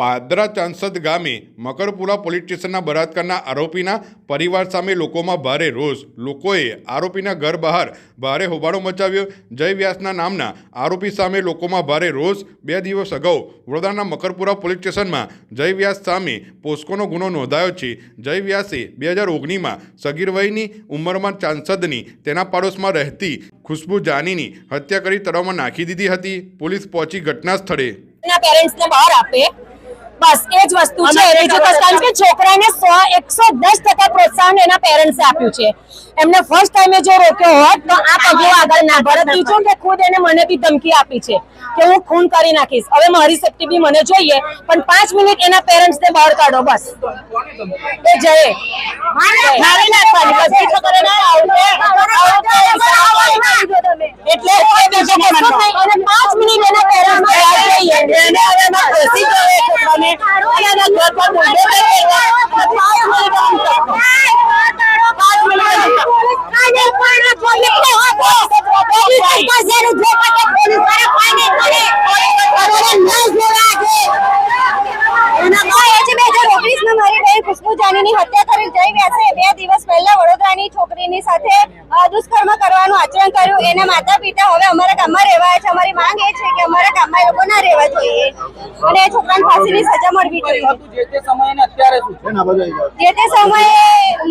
પાદરા ચાંસદ ગામે મકરપુરા પોલીસ સ્ટેશનના બળાત્કારના આરોપીના પરિવાર સામે લોકોમાં ભારે રોષ. લોકોએ આરોપીના ઘર બહાર ભારે હોબાળો મચાવ્યો. જય વ્યાસના નામના આરોપી સામે લોકોમાં ભારે રોષ. બે દિવસ અગાઉ વડોદરાના મકરપુરા પોલીસ સ્ટેશનમાં જય વ્યાસ સામે પોસ્કોનો ગુનો નોંધાયો છે. જય વ્યાસે બે હજાર ઓગણીમાં સગીર વયની ઉંમરમાં ચાંસદની તેના પાડોશમાં રહેતી ખુશ્બુ જાનીની હત્યા કરી તળાવમાં નાખી દીધી હતી. પોલીસ પહોંચી ઘટના સ્થળે. પેરેન્ટ્સને બહાર આપે. બસ એ જ વસ્તુ છે. કારણ કે છોકરાને સો એકસો દસ ટકા પ્રોત્સાહન એના પેરેન્ટ્સે આપ્યું છે. એમને ફર્સ્ટ ટાઈમે જો રોક્યો હોત તો આ પગલું આગળ ના ભરત. બીજું કે ખુદ એને મને બી ધમકી આપી છે કે હું ખૂન કરી નાખીશ. હવે મારી સેફટી બી મને જોઈએ પણ પાંચ મિનિટ એના પેરેન્ટ્સને બહાર કાઢો બસ. એ જયે. મારી નાખવાની બસ. એ કરે ના આવડે એટલે પાંચ મિનિટ એના પેરેન્ટ્સ એને હવે ઘસી ગયો. અને એના ઘર પર બોલડો પાંચ મિનિટ પાંચ મિનિટ એમ ખુશ્બુ જાનીની હત્યા કરી જઈ વ્યાસે બે દિવસ પહેલા વડોદરાની છોકરીની સાથે દુષ્કર્મ કરવાનું આચરણ કર્યું. એના માતા પિતા હવે અમારા ગામમાં રહેવા છે. અમારી માંગ એ છે કે અમારા ગામમાં એ લોકો ના રહેવા જોઈએ. અને છોકરાને ફાંસીની સજા મળવી જોઈએ. જે તે સમયે ને અત્યારે શું છે? જે તે સમયે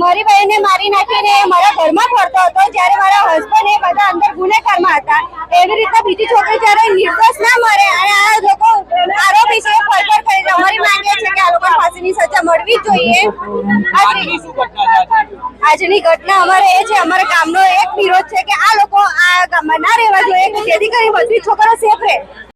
મારી બહેનને મારી નાખીને મારા ઘરમાં ફરતો હતો જ્યારે મારા હસબન્ડ એ બધા અંદર ગુનેગારમાં હતા. એવી રીતે બીજી છોકરી જ્યારે નિર્દોષ ના મરે અને આ લોકો આરોપી છે એ ફરફર કરે છે અમારી માંગ એ છે કે આ લોકોને ફાંસીની સજા મળવી જોઈએ. આજની ઘટના અમારે એ છે, અમારા ગામનો એક વિરોધ છે કે આ લોકો આ ગામમાં ના રહેવા જોઈએ જેથી કરી બધી છોકરો સેફ રહે.